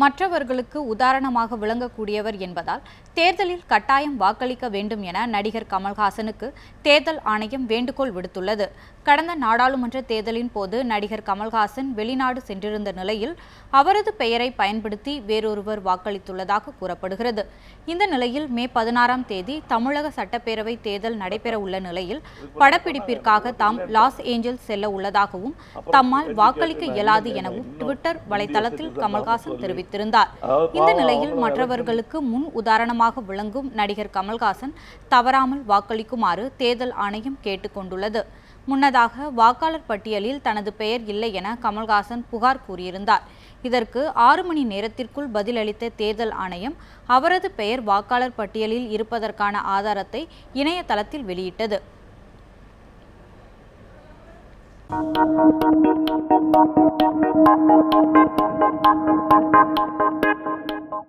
மற்றவர்களுக்கு உதாரணமாக விளங்கக்கூடியவர் என்பதால் தேர்தலில் கட்டாயம் வாக்களிக்க வேண்டும் என நடிகர் கமல்ஹாசனுக்கு தேர்தல் ஆணையம் வேண்டுகோள் விடுத்துள்ளது. கடந்த நாடாளுமன்ற தேர்தலின் போது நடிகர் கமல்ஹாசன் வெளிநாடு சென்றிருந்த நிலையில் அவரது பெயரை பயன்படுத்தி வேறொருவர் வாக்களித்துள்ளதாக கூறப்படுகிறது. இந்த நிலையில் மே பதினாறாம் தேதி தமிழக சட்டப்பேரவை தேர்தல் நடைபெறவுள்ள நிலையில் படப்பிடிப்பிற்காக தாம் லாஸ் ஏஞ்சல்ஸ் செல்ல உள்ளதாகவும் தம்மால் வாக்களிக்க இயலாது எனவும் ட்விட்டர் வலைதளத்தில் கமல்ஹாசன் தெரிவித்திருந்தார். இந்த நிலையில் மற்றவர்களுக்கு முன் உதாரணமாக விளங்கும் நடிகர் கமல்ஹாசன் தவறாமல் வாக்களிக்குமாறு தேர்தல் ஆணையம் கேட்டுக்கொண்டுள்ளது. முன்னதாக வாக்காளர் பட்டியலில் தனது பெயர் இல்லை என கமல்ஹாசன் புகார் கூறியிருந்தார். இதற்கு ஆறு மணி நேரத்திற்குள் பதிலளித்த தேர்தல் ஆணையம் அவரது பெயர் வாக்காளர் பட்டியலில் இருப்பதற்கான ஆதாரத்தை இணையதளத்தில் வெளியிட்டது. Thank you.